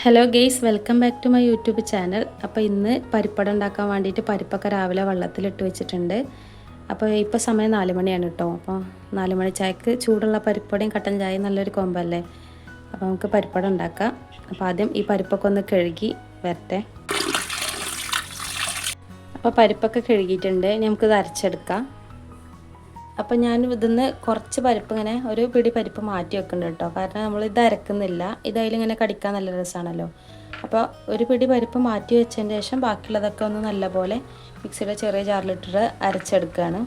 Hello guys welcome back to my YouTube channel അപ്പോൾ ഇന്ന് പരിപ്പട ഉണ്ടാക്കാൻ വേണ്ടിയിട്ട് പരിപ്പൊക്കെ രാവിലെ വെള്ളത്തിലിട്ട് വെച്ചിട്ടുണ്ട്. അപ്പോൾ ഇപ്പോൾ സമയം നാല് മണിയാണ് കേട്ടോ അപ്പോൾ നാല് മണി ചായക്ക് ചൂടുള്ള പരിപ്പടയും കട്ടൻ ചായയും നല്ലൊരു കോമ്പല്ലേ അപ്പോൾ നമുക്ക് പരിപ്പട ഉണ്ടാക്കാം. അപ്പോൾ ആദ്യം ഈ പരിപ്പൊക്കെ ഒന്ന് കഴുകി വരട്ടെ. അപ്പോൾ പരിപ്പൊക്കെ കഴുകിയിട്ടുണ്ട്. ഇനി നമുക്കിത് അരച്ചെടുക്കാം. അപ്പോൾ ഞാൻ ഇതിന്ന് കുറച്ച് പരിപ്പ് ഇങ്ങനെ ഒരു പിടി പരിപ്പ് മാറ്റി വെക്കുന്നുണ്ട് കേട്ടോ. കാരണം നമ്മൾ ഇത് അരക്കുന്നില്ല. ഇത് കടിക്കാൻ നല്ല രസമാണല്ലോ അപ്പോൾ ഒരു പിടി പരിപ്പ് മാറ്റി വെച്ചതിന് ശേഷം ബാക്കിയുള്ളതൊക്കെ ഒന്ന് നല്ലപോലെ മിക്സിയുടെ ചെറിയ ജാറിലിട്ടിട്ട് അരച്ചെടുക്കുകയാണ്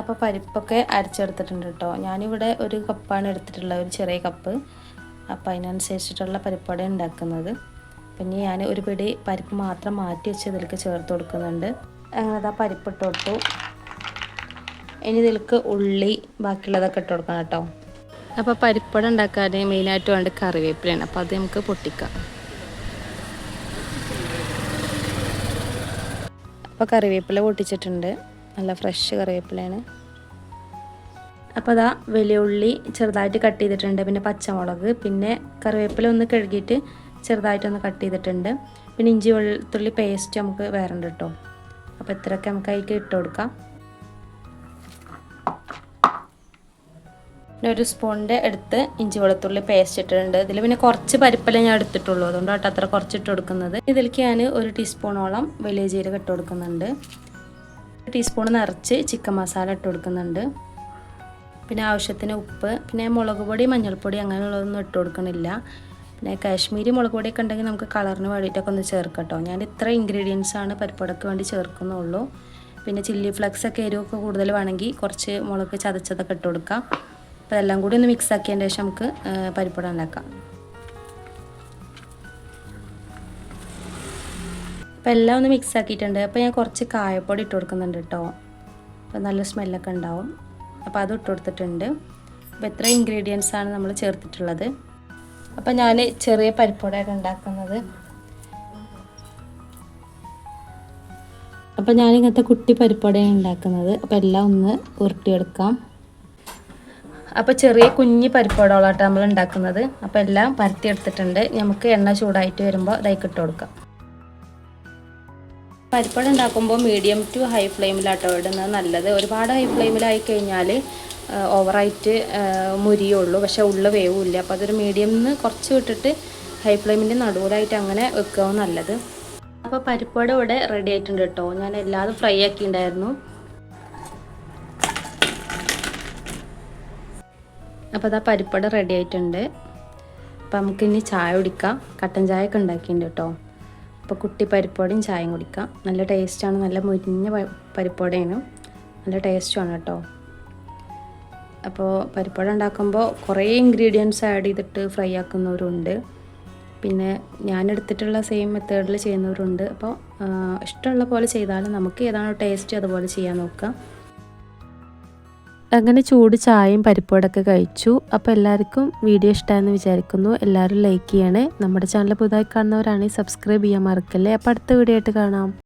അപ്പോൾ പരിപ്പൊക്കെ അരച്ചെടുത്തിട്ടുണ്ട് കേട്ടോ. ഞാനിവിടെ ഒരു കപ്പാണ് എടുത്തിട്ടുള്ളത് ഒരു ചെറിയ കപ്പ്. അപ്പോൾ അതിനനുസരിച്ചിട്ടുള്ള പരിപ്പാടെ ഉണ്ടാക്കുന്നത്. പിന്നെ ഞാൻ ഒരു പിടി പരിപ്പ് മാത്രം മാറ്റി വെച്ച് ഇതിലേക്ക് ചേർത്ത് കൊടുക്കുന്നുണ്ട്. അങ്ങനെ അതാ പരിപ്പ് ഇട്ട് കൊടുത്തു. ഇനി ഇതിലേക്ക് ഉള്ളി ബാക്കിയുള്ളതൊക്കെ ഇട്ട് കൊടുക്കണം കേട്ടോ. അപ്പോൾ പരിപ്പട ഉണ്ടാക്കാൻ മെയിനായിട്ട് വേണ്ട കറിവേപ്പിലയാണ്. അപ്പോൾ അത് നമുക്ക് പൊട്ടിക്കാം. അപ്പോൾ കറിവേപ്പില പൊട്ടിച്ചിട്ടുണ്ട്. നല്ല ഫ്രഷ് കറിവേപ്പിലയാണ്. അപ്പോൾ അതാ വലിയ ഉള്ളി ചെറുതായിട്ട് കട്ട് ചെയ്തിട്ടുണ്ട്. പിന്നെ പച്ചമുളക് പിന്നെ കറിവേപ്പില ഒന്ന് കഴുകിയിട്ട് ചെറുതായിട്ടൊന്ന് കട്ട് ചെയ്തിട്ടുണ്ട്. പിന്നെ ഇഞ്ചി വെളുത്തുള്ളി പേസ്റ്റ് നമുക്ക് വേറെ ഉണ്ട് കേട്ടോ അപ്പോൾ ഇത്രയൊക്കെ നമുക്ക് അതിലേക്ക് ഇട്ട് കൊടുക്കാം. പിന്നെ ഒരു സ്പൂണിന്റെ എടുത്ത് ഇഞ്ചി വെളുത്തുള്ളി പേസ്റ്റ് ഇട്ടിട്ടുണ്ട്. ഇതിൽ പിന്നെ കുറച്ച് പരിപ്പല്ലേ ഞാൻ എടുത്തിട്ടുള്ളൂ. അതുകൊണ്ടാണ് അത്ര കുറച്ച് ഇട്ട് കൊടുക്കുന്നത്. ഇതിലേക്ക് ഞാൻ ഒരു ടീസ്പൂണോളം വലിയ ജീരകം ഇട്ട് കൊടുക്കുന്നുണ്ട്. ഒരു ടീസ്പൂൺ നിറച്ച് ചിക്കൻ മസാല ഇട്ട് കൊടുക്കുന്നുണ്ട്. പിന്നെ ആവശ്യത്തിന് ഉപ്പ് പിന്നെ മുളക് പൊടി മഞ്ഞൾപ്പൊടി അങ്ങനെയുള്ളതൊന്നും ഇട്ട് കൊടുക്കണില്ല. പിന്നെ കാശ്മീരി മുളക് പൊടിയൊക്കെ ഉണ്ടെങ്കിൽ നമുക്ക് കളറിന് വേണ്ടിയിട്ടൊക്കെ ഒന്ന് ചേർക്കട്ടോ ഞാൻ ഇത്ര ഇൻഗ്രീഡിയൻസ് ആണ് പരിപ്പടക്ക് വേണ്ടി ചേർക്കുന്നുള്ളൂ. പിന്നെ ചില്ലി ഫ്ലക്സ് ഒക്കെ എരിവൊക്കെ കൂടുതൽ വേണമെങ്കിൽ കുറച്ച് മുളക് ചതച്ചതൊക്കെ ഇട്ട് കൊടുക്കാം. അപ്പോൾ അതെല്ലാം കൂടി ഒന്ന് മിക്സ് ആക്കിയതിന്റെ ശേഷം നമുക്ക് പരിപ്പട ഉണ്ടാക്കാം. അപ്പോൾ എല്ലാം ഒന്ന് മിക്സ് ആക്കിയിട്ടുണ്ട്. അപ്പോൾ ഞാൻ കുറച്ച് കായപ്പൊടി ഇട്ട് കൊടുക്കുന്നുണ്ട് കേട്ടോ. അപ്പോൾ നല്ല സ്മെല്ലൊക്കെ ഉണ്ടാവും. അപ്പോൾ അത് ഇട്ട് കൊടുത്തിട്ടുണ്ട്. അപ്പോൾ ഇത്ര ഇൻഗ്രീഡിയൻസ് ആണ് നമ്മൾ ചേർത്തിട്ടുള്ളത്. അപ്പം ഞാൻ ചെറിയ പരിപ്പോടെയാണ് ഉണ്ടാക്കുന്നത്. അപ്പം ഞാൻ ഇങ്ങനത്തെ കുട്ടി പരിപ്പോടെയാണ് ഉണ്ടാക്കുന്നത്. അപ്പം എല്ലാം ഒന്ന് ഉരുട്ടിയെടുക്കാം. അപ്പോൾ ചെറിയ കുഞ്ഞ് പരിപ്പോടോളാട്ടോ നമ്മൾ ഉണ്ടാക്കുന്നത്. അപ്പോൾ എല്ലാം പരത്തിയെടുത്തിട്ടുണ്ട്. നമുക്ക് എണ്ണ ചൂടായിട്ട് വരുമ്പോൾ അതായി കൊടുക്കാം. പരിപ്പട ഉണ്ടാക്കുമ്പോൾ മീഡിയം ടു ഹൈ ഫ്ലെയിമിലാട്ടോ ഇടുന്നത് നല്ലത്. ഒരുപാട് ഹൈ ഫ്ലെയിമിലായി കഴിഞ്ഞാൽ ഓവറായിട്ട് മുരിയുള്ളൂ. പക്ഷേ ഉള്ള വേവില്ല. അപ്പോൾ അതൊരു മീഡിയം നിന്ന് കുറച്ച് വിട്ടിട്ട് ഹൈ ഫ്ലെയിമിന്റെ നടുവിലായിട്ട് അങ്ങനെ വെക്കുക നല്ലത്. അപ്പോൾ പരിപ്പട ഇവിടെ റെഡി ആയിട്ടുണ്ട് കേട്ടോ. ഞാൻ എല്ലാതും ഫ്രൈ ആക്കിയിട്ടുണ്ടായിരുന്നു. അപ്പോൾ അതാ പരിപ്പട റെഡി ആയിട്ടുണ്ട്. അപ്പോൾ നമുക്കിനി ചായ കുടിക്കാം. കട്ടൻ ചായ ഒക്കെ ഉണ്ടാക്കിയിട്ടുണ്ട് കേട്ടോ. അപ്പോൾ കുട്ടി പരിപ്പോടയും ചായയും കുടിക്കാം. നല്ല ടേസ്റ്റാണ് നല്ല മുരിഞ്ഞ പരിപ്പോടയാണ് നല്ല ടേസ്റ്റുമാണ് കേട്ടോ. അപ്പോൾ പരിപ്പട ഉണ്ടാക്കുമ്പോൾ കുറേ ഇൻഗ്രീഡിയൻസ് ആഡ് ചെയ്തിട്ട് ഫ്രൈ ആക്കുന്നവരുണ്ട്. പിന്നെ ഞാൻ എടുത്തിട്ടുള്ള സെയിം മെത്തേഡിൽ ചെയ്യുന്നവരുണ്ട്. അപ്പോൾ ഇഷ്ടമുള്ള പോലെ ചെയ്താലും നമുക്ക് ഏതാണോ ടേസ്റ്റ് അതുപോലെ ചെയ്യാൻ നോക്കാം. അങ്ങനെ ചൂട് ചായയും പരിപ്പോടൊക്കെ കഴിച്ചു. അപ്പോൾ എല്ലാവർക്കും വീഡിയോ ഇഷ്ടമായെന്ന് വിചാരിക്കുന്നു. എല്ലാവരും ലൈക്ക് ചെയ്യണേ. നമ്മുടെ ചാനൽ പുതുതായി കാണുന്നവരാണെങ്കിൽ സബ്സ്ക്രൈബ് ചെയ്യാൻ മറക്കല്ലേ. അപ്പോൾ അടുത്ത വീഡിയോ ആയിട്ട് കാണാം.